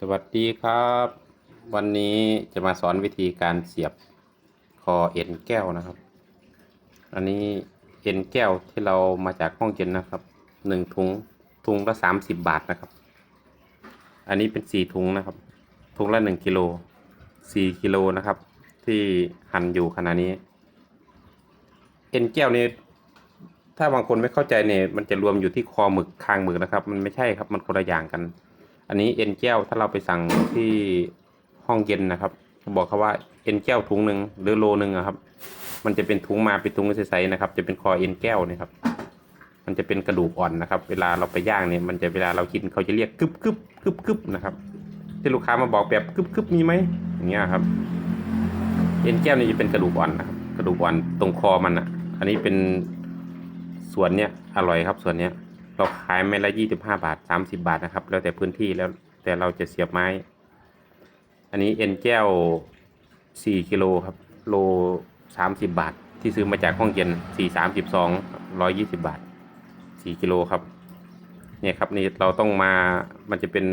สวัสดีครับ วันนี้จะมาสอนวิธีการเสียบคอเอ็นแก้วนะครับ อันนี้เอ็นแก้วที่เรามาจากห้องเย็นนะครับหนึ่งถุงถุงละสามสิบบาทนะครับ อันนี้เป็นสี่ถุงนะครับถุงละหนึ่งกิโลสี่กิโลนะครับ ที่หั่นอยู่ขณะนี้ เอ็นแก้วนี้ถ้าบางคนไม่เข้าใจเนี่ยมันจะรวมอยู่ที่คอหมึกคางหมึกนะครับ มันไม่ใช่ครับมันคนละอย่างกัน อันนี้เอ็นแก้วถ้าเราไปสั่งที่ห้องเย็นนะครับบอกเขาว่าเอ็นแก้วถุงหนึ่งหรือโลหนึ่งครับ มันจะเป็นถุงมาเป็นถุงใสๆนะครับ จะเป็นคอเอ็นแก้วนะครับ มันจะเป็นกระดูกอ่อนนะครับ เวลาเราไปย่างเนี่ย มันจะเวลาเรากินเขาจะเรียกกึบกึบกึบกึบนะครับ ที่ลูกค้ามาบอกแบบกึบกึบมีไหมอย่างเงี้ยครับ เอ็นแก้วนี่จะเป็นกระดูกอ่อนนะครับกระดูกอ่อนตรงคอมันอะ อันนี้เป็นส่วนเนี้ยอร่อยครับส่วนเนี้ย เราขายไม้ละยี่สิบห้าบาทสามสิบาทนะครับ แล้วแต่พื้นที่แล้วแต่เราจะเสียบไม้ อันนี้เอ็นแก้วสี่กิโลครับโลสามสิบบาท ที่ซื้อมาจากห้องเย็นสี่สามสิบสองร้อยยี่สิบาทสี่กิโลครับเนี่ยครับนี่เราต้องมามันจะเป็น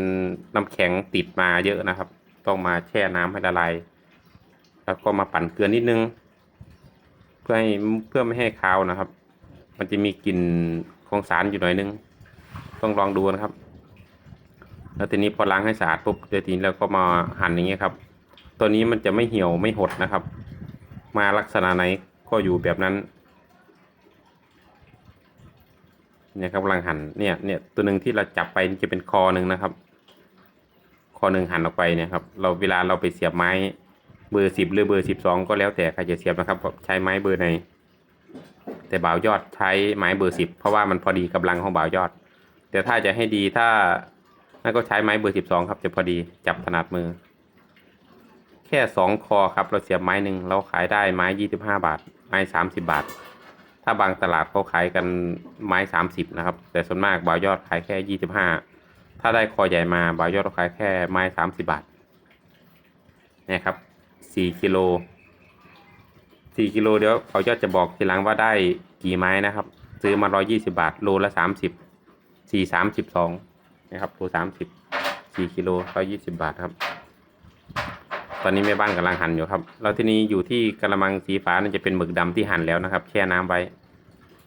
น้ำแข็งติดมาเยอะนะครับ ต้องมาแช่น้ำให้ละลายแล้วก็มาปั่นเกลือนิดนึง เพื่อให้เพื่อไม่ให้คาวนะครับ มันจะมีกลิ่น ของสารอยู่หน่อยนึง ต้องลองดูนะครับ แล้วทีนี้พอล้างให้สะอาดปุ๊บเดี๋ยวทีนี้เราก็มาหั่นอย่างเงี้ยครับ ตัวนี้มันจะไม่เหี่ยวไม่หดนะครับ มาลักษณะไหนก็อยู่แบบนั้น เนี่ยครับกำลังหั่นเนี่ยเนี่ยตัวหนึ่งที่เราจับไปจะเป็นคอหนึ่งนะครับ คอหนึ่งหั่นออกไปเนี่ยครับ เราเวลาเราไปเสียบไม้เบอร์สิบหรือเบอร์สิบสองก็แล้วแต่ใครจะเสียบนะครับใช้ไม้เบอร์ไหน แต่บ่าวยอดใช้ไม้เบอร์สิบเพราะว่ามันพอดีกำลังของบ่าวยอด แต่ถ้าจะให้ดีถ้านั่นก็ใช้ไม้เบอร์สิบสองครับจะพอดีจับถนัดมือ แค่สองคอครับเราเสียบไม้หนึ่งเราขายได้ไม้ยี่สิบห้าบาท ไม้สามสิบาท ถ้าบางตลาดเขาขายกันไม้สามสิบนะครับ แต่ส่วนมากบ่าวยอดขายแค่ยี่สิบห้าถ้าได้คอใหญ่มาบ่าวยอดเราขายแค่ไม้สามสิบาทเนี่ยครับสี่กิโล สี่กิโลเดี๋ยวเขายอดจะบอกทีหลังว่าได้กี่ไม้นะครับ ซื้อมาร้อยี่สิบาทโลละสามสิบสี่สามสิบสองนะครับโลสามสิบสี่กิโลร้อยี่สิบาทครับ ตอนนี้แม่บ้านกำลังหั่นอยู่ครับแล้วที่นี้อยู่ที่กระมังสีฟ้านั่นจะเป็นหมึกดำที่หั่นแล้วนะครับ แช่น้ำไว้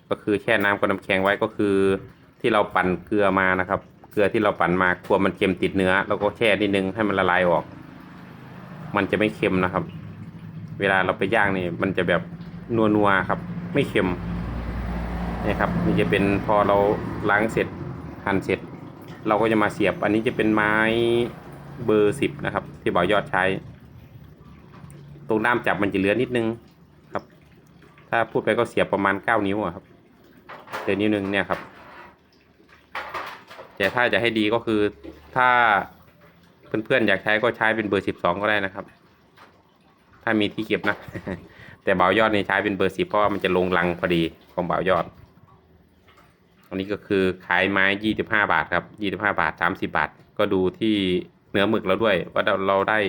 ก็คือแช่น้ำกับน้ำแข็งไว้ก็คือ ที่เราปั่นเกลือมานะครับ เกลือที่เราปั่นมากลัวมันเค็มติดเนื้อ แล้วก็แช่นิดนึงให้มันละลายออก มันจะไม่เค็มนะครับ เวลาเราไปย่างนี่มันจะแบบนัวๆครับ ไม่เค็มนี่ครับนี่จะเป็นพอเราล้างเสร็จหั่นเสร็จ เราก็จะมาเสียบ อันนี้จะเป็นไม้เบอร์สิบนะครับ ที่บ่าวยอดใช้ ตรงด้ามจับมันจะเหลือนิดนึงครับ ถ้าพูดไปก็เสียบประมาณเก้านิ้วอะครับเหลือนิ้วนึงเนี่ยครับ แต่ถ้าจะให้ดีก็คือถ้าเพื่อนๆอยากใช้ก็ใช้เป็นเบอร์สิบสองก็ได้นะครับ ถ้ามีที่เก็บนะ แต่เบายอดนี่ใช้เป็นเบอร์สิบเพราะว่ามันจะลงรังพอดีของเบายอดอันนี้ก็คือขายไม้ยี่สิบห้าบาทครับยี่สิบห้าบาทสามสิบาท ก็ดูที่เนื้อหมึกเราด้วย ว่าเราได้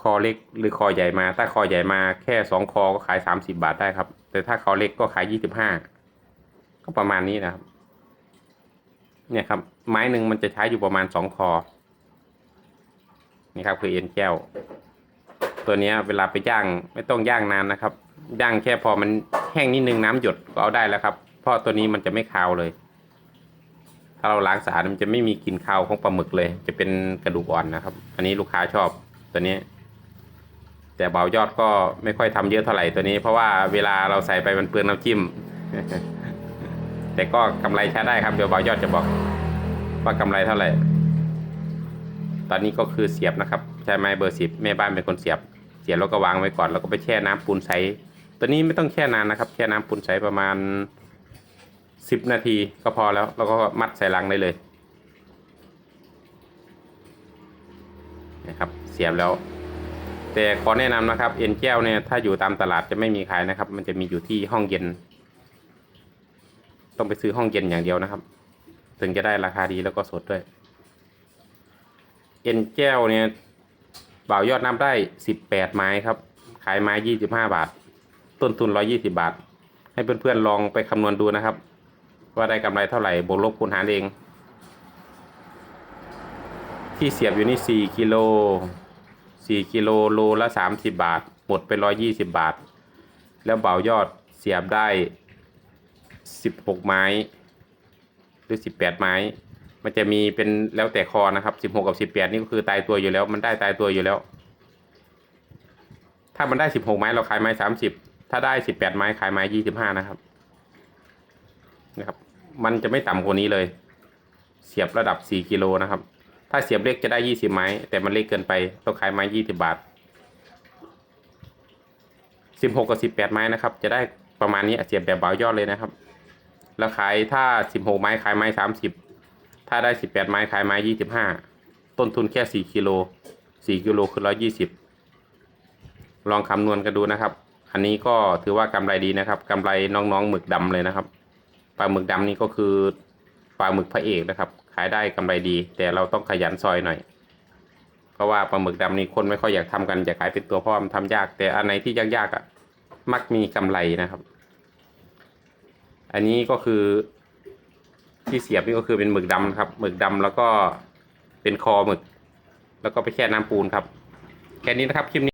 คอเล็กหรือคอใหญ่มา ถ้าคอใหญ่มาแค่สองคอก็ขายสามสิบาทได้ครับ แต่ถ้าคอเล็กก็ขายยี่สิบห้าก็ประมาณนี้นะครับ เนี่ยครับ ไม้หนึ่งมันจะใช้อยู่ประมาณสองคอ นี่ครับคือเอ็นแก้ว ตัวนี้เวลาไปย่างไม่ต้องย่างนานนะครับ ย่างแค่พอมันแห้งนิดนึงน้ำหยดก็เอาได้แล้วครับ เพราะตัวนี้มันจะไม่คาวเลย ถ้าเราล้างสะอาดมันจะไม่มีกลิ่นคาวของปลาหมึกเลย จะเป็นกระดูกอ่อนนะครับ อันนี้ลูกค้าชอบตัวนี้ แต่เบายอดก็ไม่ค่อยทำเยอะเท่าไหร่ตัวนี้ เพราะว่าเวลาเราใส่ไปมันเปลืองน้ำจิ้ม แต่ก็กำไรใช้ได้ครับเดี๋ยวเบายอดจะบอก ว่ากำไรเท่าไหร่ตอนนี้ก็คือเสียบนะครับ ใช้ไม้เบอร์สิบแม่บ้านเป็นคนเสียบ เสียบแล้วก็วางไว้ก่อนแล้วก็ไปแช่น้ำปูนใสตัวนี้ไม่ต้องแช่นานนะครับ แช่น้ำปูนใสประมาณสิบนาทีก็พอแล้ว แล้วก็มัดใส่ลังได้เลยนะครับ เสียบแล้ว แต่ขอแนะนำนะครับเอ็นแก้วเนี่ยถ้าอยู่ตามตลาดจะไม่มีขายนะครับ มันจะมีอยู่ที่ห้องเย็น ต้องไปซื้อห้องเย็นอย่างเดียวนะครับ ถึงจะได้ราคาดีแล้วก็สดด้วย เอ็นแก้วเนี่ย บ่าวยอดนับได้สิบแปดไม้ครับ ขายไม้ยี่สิบห้าบาท ต้นทุนร้อยี่สิบาท ให้เพื่อนๆลองไปคำนวณดูนะครับ ว่าได้กำไรเท่าไหร่บวกลบคูณหารเอง ที่เสียบอยู่นี่สี่กิโลสี่กิโลโลละสามสิบบาท หมดไปร้อยยี่สิบบาท แล้วเบายอดเสียบได้สิบหกไม้ หรือสิบแปดไม้ มันจะมีเป็นแล้วแต่คอนะครับสิบหกกับสิบแปดนี่ก็คือตายตัวอยู่แล้ว มันได้ตายตัวอยู่แล้ว ถ้ามันได้สิบหกไม้เราขายไม้สามสิบถ้าได้สิบแปดไม้ขายไม้ยี่สิบห้านะครับ นะครับ มันจะไม่ต่ำกว่านี้เลย เสียบระดับสี่กิโลนะครับ ถ้าเสียบเล็กจะได้ยี่สิบไม้ แต่มันเล็กเกินไปต้องขายไม้ยี่สิบาทสิบหกกับสิบแปดไม้นะครับ จะได้ประมาณนี้เสียบแบบเบายอดเลยนะครับ แล้วขายถ้าสิบหกไม้ขายไม้สามสิบ ถ้าได้สิบแปดไม้ขายไม้ยี่สิบห้าต้นทุนแค่สี่กิโลสี่กิโลคือร้อยี่สิบลองคำนวณกันดูนะครับ อันนี้ก็ถือว่ากำไรดีนะครับกำไรน้องๆหมึกดำเลยนะครับปลาหมึกดำนี่ก็คือปลาหมึกพระเอกนะครับ ขายได้กำไรดี แต่เราต้องขยันซอยหน่อย เพราะว่าปลาหมึกดำนี่คนไม่ค่อยอยากทำกันจะขายเป็นตัวเพราะว่ามันทำยาก แต่อันไหนที่ยากๆอะมักมีกำไรนะครับ อันนี้ก็คือ ที่เสียบนี่ก็คือเป็นหมึกดำครับหมึกดำแล้วก็เป็นคอหมึก แล้วก็ไปแช่น้ำปูนครับ แค่นี้นะครับคลิปนี้